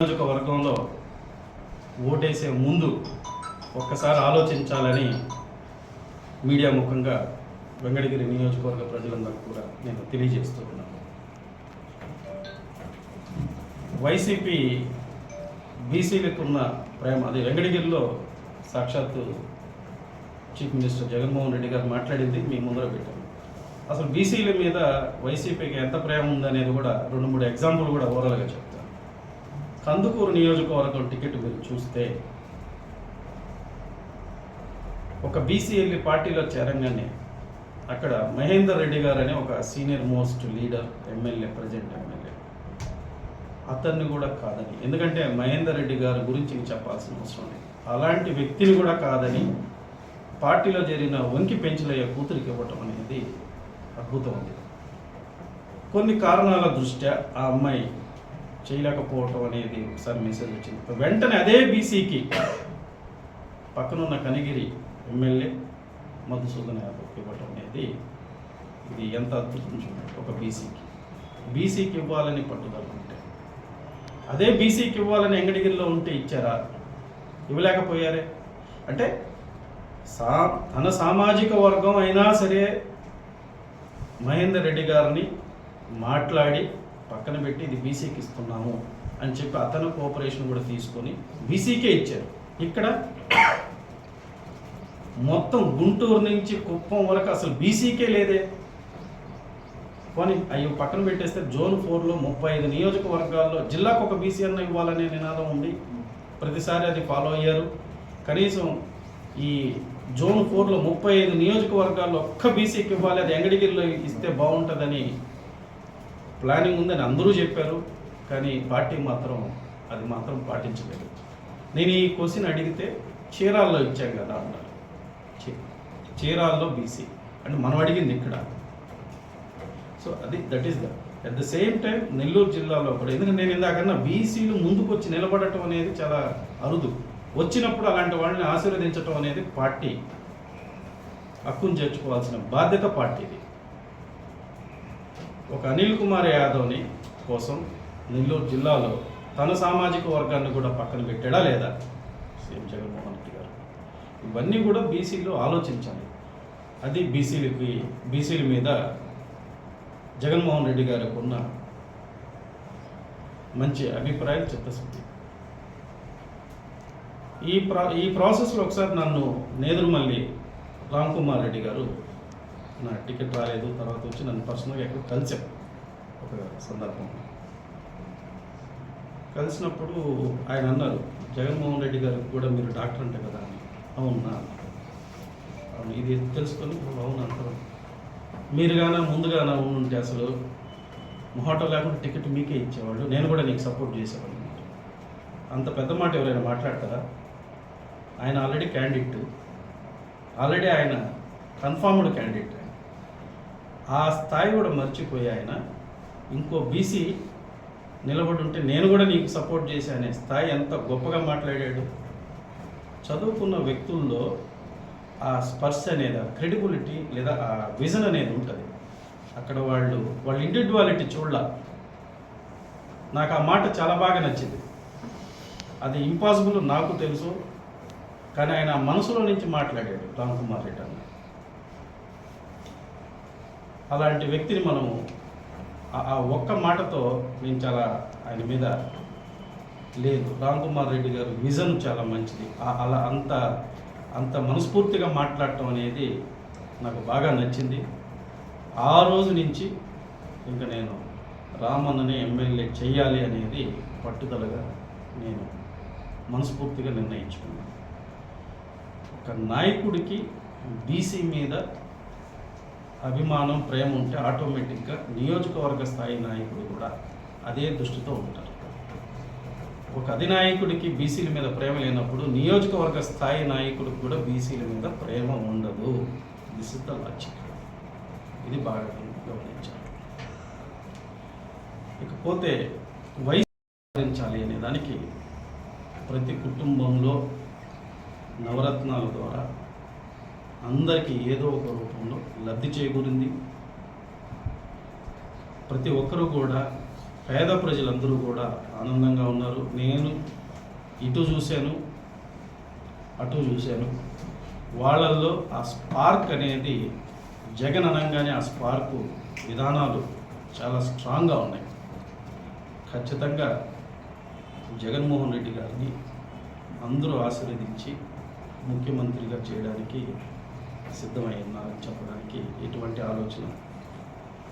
నియోజకవర్గంలో ఓటేసే ముందు ఒక్కసారి ఆలోచించాలని మీడియా ముఖంగా వెంకటగిరి నియోజకవర్గ ప్రజలందరూ కూడా నేను తెలియజేస్తూ ఉన్నాను. వైసీపీ బీసీలకు ఉన్న ప్రేమ అది వెంకటగిరిలో సాక్షాత్తు చీఫ్ మినిస్టర్ జగన్మోహన్ రెడ్డి గారు మాట్లాడింది మీ ముందర పెట్టాను. అసలు బీసీల మీద వైసీపీకి ఎంత ప్రేమ ఉందనేది కూడా రెండు మూడు ఎగ్జాంపుల్ కూడా ఓవరాల్గా చెప్తాను కందుకూరు నియోజకవర్గం టికెట్ మీరు చూస్తే ఒక బీసీ పార్టీలో చేరంగానే అక్కడ మహేందర్ రెడ్డి గారు అనే ఒక senior most leader MLA present MLA. అతన్ని కూడా కాదని. ఎందుకంటే మహేందర్ రెడ్డి గారి గురించి చెప్పాల్సిన అవసరం లేదు. అలాంటి వ్యక్తిని కూడా కాదని పార్టీలో జరిగిన వంకి పెంచులయ్య కూతురికి ఇవ్వటం అనేది అద్భుతం ఉంది కొన్ని కారణాల దృష్ట్యా ఆ అమ్మాయి చేయలేకపోవటం అనేది ఒకసారి మెసేజ్ వచ్చింది. వెంటనే అదే బీసీకి పక్కనున్న కనిగిరి ఎమ్మెల్యే మధుసూదన్ యాదవ్కి ఇవ్వటం అనేది ఇది ఎంత అద్భుతం చూడండి. ఒక బీసీకి. బీసీకి ఇవ్వాలని పట్టుదల ఉంటే. అదే బీసీకి ఇవ్వాలని ఎంగడిగిరిలో ఉంటే ఇచ్చారా? ఇవ్వలేకపోయారే. అంటే సా తన సామాజిక వర్గం అయినా సరే మహేందర్ రెడ్డి గారిని మాట్లాడి పక్కన పెట్టి ఇది బీసీకి ఇస్తున్నాము అని చెప్పి అతను కోఆపరేషన్ కూడా తీసుకొని బీసీకే ఇచ్చారు. ఇక్కడ మొత్తం గుంటూరు నుంచి కుప్పం వరకు అసలు బీసీకే లేదే. పోనీ అవి పక్కన పెట్టేస్తే జోన్ ఫోర్లో ముప్పై ఐదు నియోజకవర్గాల్లో జిల్లాకు ఒక బీసీ అన్న ఇవ్వాలనే నినాదం ఉంది. ప్రతిసారి అది ఫాలో అయ్యారు. కనీసం ఈ జోన్ ఫోర్లో ముప్పై ఐదు నియోజకవర్గాల్లో ఒక్క బీసీకి ఇవ్వాలి అది ఎంగడిగిరిలో ఇస్తే బాగుంటుందని ప్లానింగ్ ఉందని అందరూ చెప్పారు కానీ పార్టీ మాత్రం అది మాత్రం పాటించలేదు. నేను ఈ క్వశ్చన్ అడిగితే చీరాల్లో ఇచ్చాం కదా అన్నారు. చీ- చీరాల్లో బీసీ అంటే మనం అడిగింది ఇక్కడ. సో అది that is the at the same time Nellore జిల్లాలో కూడా ఎందుకంటే నేను ఇందాకన్నా బీసీలు ముందుకు వచ్చి నిలబడటం అనేది చాలా అరుదు. వచ్చినప్పుడు అలాంటి వాళ్ళని ఆశీర్వదించటం అనేది పార్టీ హక్కును చేర్చుకోవాల్సిన బాధ్యత పార్టీది. ఒక అనిల్ కుమార్ యాదవ్ని కోసం నెల్లూరు జిల్లాలో తన సామాజిక వర్గాన్ని కూడా పక్కన పెట్టాడా లేదా? సీఎం జగన్మోహన్ రెడ్డి గారు. ఇవన్నీ కూడా బీసీలు ఆలోచించాలి. అది బీసీలకి బీసీల మీద జగన్మోహన్ రెడ్డి గారికి ఉన్న మంచి అభిప్రాయం చిత్తశుద్ధి. ఈ ప్రా ఈ ప్రాసెస్లో ఒకసారి నన్ను నేదురుమల్లి రామ్ కుమార్ రెడ్డి గారు నా టికెట్ రాలేదు తర్వాత వచ్చి నన్ను పర్సనల్గా ఎక్కడ కలిసాం ఒక సందర్భంలో కలిసినప్పుడు ఆయన అన్నారు జగన్మోహన్ రెడ్డి గారికి కూడా మీరు డాక్టర్ అంటే కదా అని. అవునా అవును ఇది తెలుసుకొని అవును అంటారు మీరు గాన ముందుగాన ఉంటే అసలు. మొహాటం లేకుండా టికెట్ మీకే ఇచ్చేవాళ్ళు. నేను కూడా నీకు సపోర్ట్ చేసేవాళ్ళు అంత పెద్ద మాట ఎవరైనా మాట్లాడతారా? ఆయన ఆల్రెడీ క్యాండిడేట్. ఆల్రెడీ ఆయన కన్ఫర్మ్డ్ క్యాండిడేట్. ఆ స్థాయి కూడా మర్చిపోయి ఆయన ఇంకో బీసీ నిలబడి ఉంటే నేను కూడా నీకు సపోర్ట్ చేశానే. స్థాయి ఎంత గొప్పగా మాట్లాడాడు. చదువుకున్న వ్యక్తుల్లో ఆ స్పర్శ అనేది ఆ క్రెడిబిలిటీ లేదా ఆ విజన్ అనేది ఉంటుంది. అక్కడ వాళ్ళు వాళ్ళ ఇండివిజువాలిటీ చూడాల. నాకు ఆ మాట చాలా బాగా నచ్చింది. అది ఇంపాసిబుల్ నాకు తెలుసు. కానీ ఆయన మనసులో నుంచి మాట్లాడాడు రామ్ కుమార్ రెడ్డి అన్న. అలాంటి వ్యక్తిని మనము ఆ- ఒక్క మాటతో నేను చాలా ఆయన మీద లేదు. రామ్ కుమార్ రెడ్డి గారు విజన్ చాలా మంచిది. అలా అంత అంత మనస్ఫూర్తిగా మాట్లాడటం అనేది నాకు బాగా నచ్చింది. ఆ రోజు నుంచి ఇంకా నేను రామన్నని ఎమ్మెల్యే చేయాలి అనేది పట్టుదలగా నేను మనస్ఫూర్తిగా నిర్ణయించుకున్నాను. ఒక నాయకుడికి బీసీ మీద అభిమానం ప్రేమ ఉంటే ఆటోమేటిక్గా నియోజకవర్గ స్థాయి నాయకుడు కూడా అదే దృష్టితో ఉంటారు. ఒక అధినాయకుడికి బీసీల మీద ప్రేమ లేనప్పుడు నియోజకవర్గ స్థాయి నాయకుడికి కూడా బీసీల మీద ప్రేమ ఉండదు. దిస్ ఇస్ ద లాజిక్ ఇది బాగా గమనించాలి. ఇకపోతే వయసు సాధించాలి అనే దానికి ప్రతి కుటుంబంలో నవరత్నాల ద్వారా అందరికీ ఏదో ఒక రూపంలో లబ్ధి చేకూరింది ప్రతి ఒక్కరూ కూడా పేద ప్రజలందరూ కూడా ఆనందంగా ఉన్నారు. నేను ఇటు చూశాను అటు చూశాను. వాళ్ళల్లో ఆ స్పార్క్ అనేది జగన్ అనగానే ఆ స్పార్కు విధానాలు చాలా స్ట్రాంగ్గా ఉన్నాయి. ఖచ్చితంగా జగన్మోహన్ రెడ్డి గారిని అందరూ ఆశీర్వదించి ముఖ్యమంత్రిగా చేయడానికి సిద్ధమై ఉన్నారని చెప్పడానికి ఎటువంటి ఆలోచన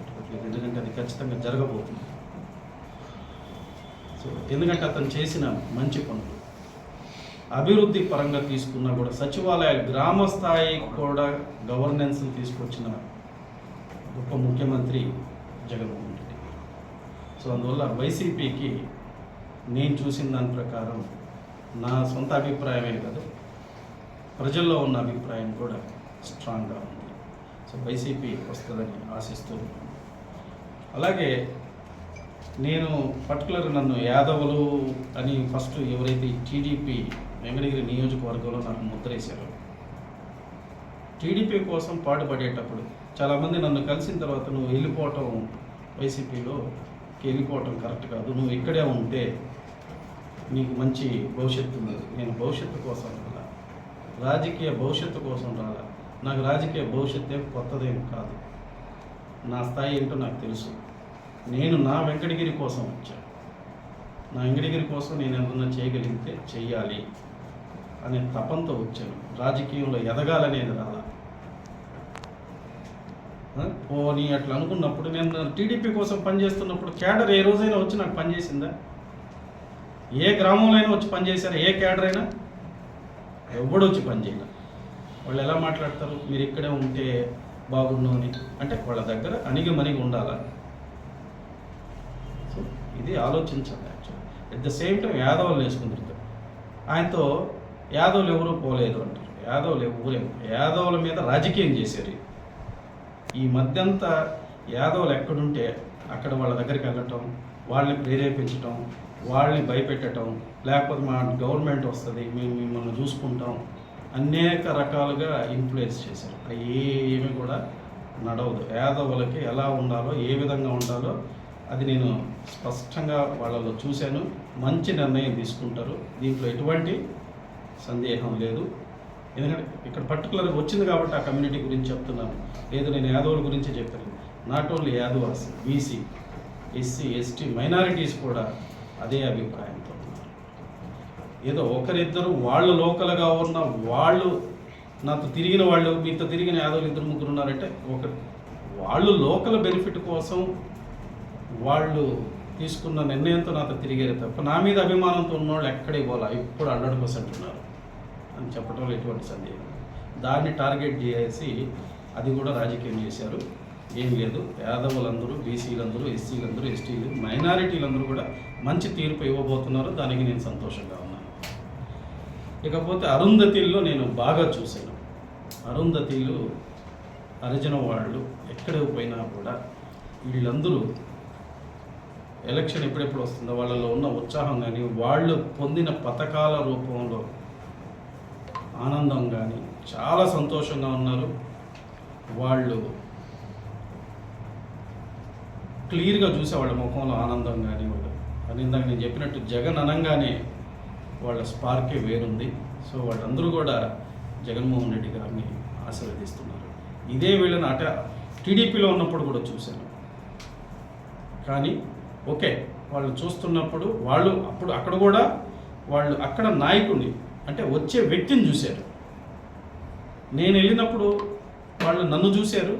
ఎటువంటి ఎందుకంటే అది ఖచ్చితంగా జరగబోతుంది. సో ఎందుకంటే అతను చేసిన మంచి పనులు. అభివృద్ధి పరంగా తీసుకున్నా కూడా సచివాలయాలు గ్రామ స్థాయికి కూడా గవర్నెన్స్ తీసుకొచ్చిన గొప్ప ముఖ్యమంత్రి జగన్మోహన్ రెడ్డి సో అందువల్ల వైసీపీకి నేను చూసిన దాని ప్రకారం నా సొంత అభిప్రాయమే కదా ప్రజల్లో ఉన్న అభిప్రాయం కూడా స్ట్రాంగ్గా ఉంది. సో వైసీపీ వస్తుందని ఆశిస్తూ అలాగే నేను పర్టికులర్ నన్ను యాదవులు అని ఫస్ట్ ఎవరైతే టీడీపీ వెంకటగిరి నియోజకవర్గంలో నాకు ముద్రేశారో టీడీపీ కోసం పాటుపడేటప్పుడు చాలామంది నన్ను కలిసిన తర్వాత నువ్వు వెళ్ళిపోవటం వైసీపీలో వెళ్ళిపోవటం కరెక్ట్ కాదు. నువ్వు ఇక్కడే ఉంటే నీకు మంచి భవిష్యత్తు ఉంది నేను భవిష్యత్తు కోసం రాలా. రాజకీయ భవిష్యత్తు కోసం రాలా. నాకు రాజకీయ భవిష్యత్తు ఏం కొత్తదేం కాదు. నా స్థాయి ఏంటో నాకు తెలుసు. నేను నా వెంకటగిరి కోసం వచ్చాను నా వెంకటగిరి కోసం నేను ఏమన్నా చేయగలిగితే చెయ్యాలి అనే తపంతో వచ్చాను. రాజకీయంలో ఎదగాలనేది రాలా. పోనీ అట్లా అనుకున్నప్పుడు నేను టీడీపీ కోసం పనిచేస్తున్నప్పుడు క్యాడర్ ఏ రోజైనా వచ్చి నాకు పనిచేసిందా ఏ గ్రామంలో అయినా వచ్చి పనిచేశారా ఏ క్యాడర్ అయినా? ఎవడు వచ్చి పనిచేయాలి వాళ్ళు ఎలా మాట్లాడతారు? మీరు ఇక్కడే ఉంటే బాగుండు అని అంటే వాళ్ళ దగ్గర అణిగి మణిగి ఉండాలా? సో ఇది ఆలోచించాలి actual at the same time యాదవులు వేసుకుంటారు ఆయనతో యాదవులు ఎవరూ పోలేదు అంటారు. యాదవులు ఎవరేమో యాదవుల మీద రాజకీయం చేశారు. ఈ మధ్యంతా యాదవులు ఎక్కడుంటే అక్కడ వాళ్ళ దగ్గరికి వెళ్ళటం వాళ్ళని ప్రేరేపించటం వాళ్ళని భయపెట్టడం లేకపోతే మా గవర్నమెంట్ వస్తుంది మేము మిమ్మల్ని చూసుకుంటాం అనేక రకాలుగా ఇన్ఫ్లుయెన్స్ చేశారు. అవి ఏమి కూడా నడవదు. యాదవులకి ఎలా ఉండాలో ఏ విధంగా ఉండాలో అది నేను స్పష్టంగా వాళ్ళలో చూశాను. మంచి నిర్ణయం తీసుకుంటారు. దీంట్లో ఎటువంటి సందేహం లేదు. ఎందుకంటే ఇక్కడ పర్టికులర్గా వచ్చింది కాబట్టి ఆ కమ్యూనిటీ గురించి చెప్తున్నాను. లేదు నేను యాదవుల గురించి చెప్పాను not only Yadavas BC SC ST minorities కూడా అదే అభిప్రాయం. ఏదో ఒకరిద్దరు వాళ్ళు లోకల్గా ఉన్న వాళ్ళు నాతో తిరిగిన వాళ్ళు మీతో తిరిగిన యాదవులు ఇద్దరు ముగ్గురు ఉన్నారంటే ఒక వాళ్ళు లోకల్ బెనిఫిట్ కోసం వాళ్ళు తీసుకున్న నిర్ణయంతో నాతో తిరిగారు తప్ప నా మీద అభిమానంతో ఉన్నవాళ్ళు ఎక్కడే పోలా ఇప్పుడు హండ్రెడ్ పర్సెంట్ ఉన్నారు అని చెప్పడంలో ఎటువంటి సందేహం దాన్ని టార్గెట్ చేసి అది కూడా రాజకీయం చేశారు. ఏం లేదు. యాదవులందరూ బీసీలందరూ ఎస్సీలందరూ ఎస్టీలు మైనారిటీలందరూ కూడా మంచి తీర్పు ఇవ్వబోతున్నారు. దానికి నేను సంతోషంగా ఉన్నాను. ఇకపోతే అరుంధతిల్లో నేను బాగా చూశాను. అరుంధతిలు హరిజన వాళ్ళు ఎక్కడ పోయినా కూడా వీళ్ళందరూ ఎలక్షన్ ఎప్పుడెప్పుడు వస్తుందో వాళ్ళలో ఉన్న ఉత్సాహం కానీ వాళ్ళు పొందిన పథకాల రూపంలో ఆనందం కానీ చాలా సంతోషంగా ఉన్నారు. వాళ్ళు క్లియర్గా చూసే వాళ్ళ ముఖంలో ఆనందం కానీ వాళ్ళు అని ఇందాక నేను చెప్పినట్టు జగన్ అనగానే వాళ్ళ స్పార్కే వేరుంది. సో వాళ్ళందరూ కూడా జగన్మోహన్ రెడ్డి గారిని ఆశీర్వదిస్తున్నారు. ఇదే వీళ్ళని అట టీడీపీలో ఉన్నప్పుడు కూడా చూశాను. కానీ ఓకే వాళ్ళు చూస్తున్నప్పుడు వాళ్ళు అప్పుడు అక్కడ కూడా వాళ్ళు అక్కడ నాయకుడిని అంటే వచ్చే వ్యక్తిని చూశారు. నేను వెళ్ళినప్పుడు వాళ్ళు నన్ను చూశారు.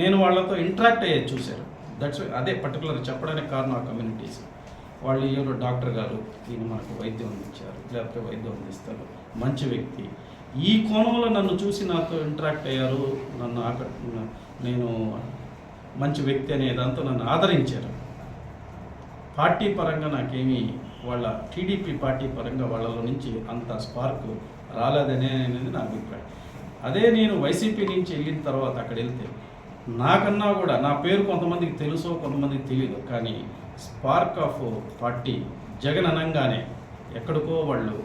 నేను వాళ్ళతో ఇంటరాక్ట్ అయ్యేది చూశారు. దట్స్ అదే పర్టికులర్ చెప్పడానికి కారణం ఆ కమ్యూనిటీస్ వాళ్ళు ఎవరో డాక్టర్ గారు దీన్ని మనకు వైద్యం అందించారు లేకపోతే వైద్యం అందిస్తారు. మంచి వ్యక్తి. ఈ కోణంలో నన్ను చూసి నాతో ఇంటరాక్ట్ అయ్యారు. నన్ను ఆక నేను మంచి వ్యక్తి అనే దాంతో నన్ను ఆదరించారు. పార్టీ పరంగా నాకేమీ వాళ్ళ టీడీపీ పార్టీ పరంగా వాళ్ళలో నుంచి అంత స్పార్క్ రాలేదనే అనేది నా అభిప్రాయం. అదే నేను వైసీపీ నుంచి వెళ్ళిన తర్వాత అక్కడ వెళ్తే నాకన్నా కూడా నా పేరు కొంతమందికి తెలుసో కొంతమందికి తెలియదు కానీ స్పార్క్ ఆఫ్ పార్టీ జగన్ అనంగానే ఎక్కడికో వాళ్ళు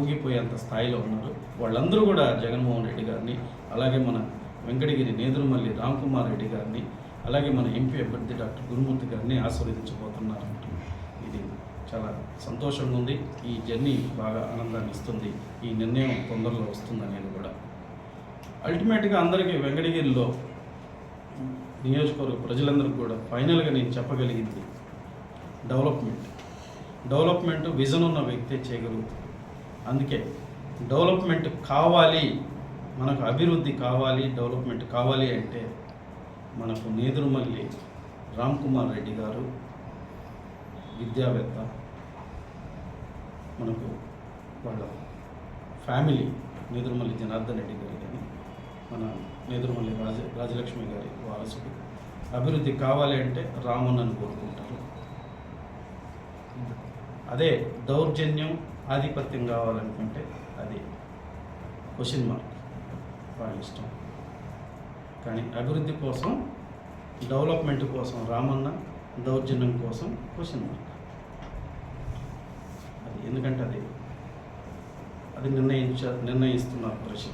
ఊగిపోయేంత స్థాయిలో ఉన్నారు. వాళ్ళందరూ కూడా జగన్మోహన్ రెడ్డి గారిని అలాగే మన వెంకటగిరి నేదురుమల్లి రామ్కుమార్ రెడ్డి గారిని అలాగే మన ఎంపీ అభ్యర్థి డాక్టర్ గురుమూర్తి గారిని ఆశీర్వదించబోతున్నారు. ఇది చాలా సంతోషంగా ఉంది. ఈ జర్నీ బాగా ఆనందాన్ని ఇస్తుంది. ఈ నిర్ణయం తొందరలో వస్తుంది అనేది కూడా. అల్టిమేట్గా అందరికీ వెంకటగిరిలో నియోజకవర్గ ప్రజలందరికీ కూడా ఫైనల్గా నేను చెప్పగలిగింది డెవలప్మెంట్. డెవలప్మెంట్ విజన్ ఉన్న వ్యక్తే చేయగలుగుతుంది అందుకే డెవలప్మెంట్ కావాలి మనకు అభివృద్ధి కావాలి డెవలప్మెంట్ కావాలి అంటే మనకు నేదురుమల్లి రామ్ కుమార్ రెడ్డి గారు విద్యావేత్త మనకు వాళ్ళ ఫ్యామిలీ నేదురుమల్లి జనార్దన్ రెడ్డి గారి కానీ మన నేదురుమల్లి రాజ రాజలక్ష్మి గారి వారసుడు. అభివృద్ధి కావాలి అంటే రామన్నను కోరుకుంటారు. అదే దౌర్జన్యం ఆధిపత్యం కావాలనుకుంటే అది. క్వశ్చన్ మార్క్ వాళ్ళ ఇష్టం. కానీ అభివృద్ధి కోసం డెవలప్మెంట్ కోసం రామన్న దౌర్జన్యం కోసం క్వశ్చన్ మార్క్ అది ఎందుకంటే అది. అది నిర్ణయించ నిర్ణయిస్తున్నారు ప్రశ్న.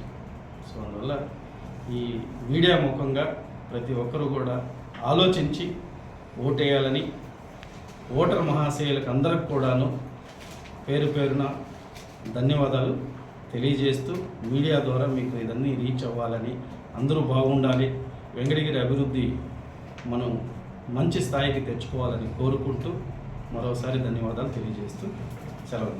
సో అందువల్ల ఈ మీడియా ముఖంగా ప్రతి ఒక్కరూ కూడా ఆలోచించి ఓటేయాలని ఓటర్ మహాశయులకు అందరికి కూడాను పేరు పేరున ధన్యవాదాలు తెలియజేస్తూ మీడియా ద్వారా మీకు ఇదన్నీ రీచ్ అవ్వాలని అందరూ బాగుండాలి. వెంకటగిరి అభివృద్ధి మనం మంచి స్థాయికి తెచ్చుకోవాలని కోరుకుంటూ మరోసారి ధన్యవాదాలు తెలియజేస్తూ సెలవు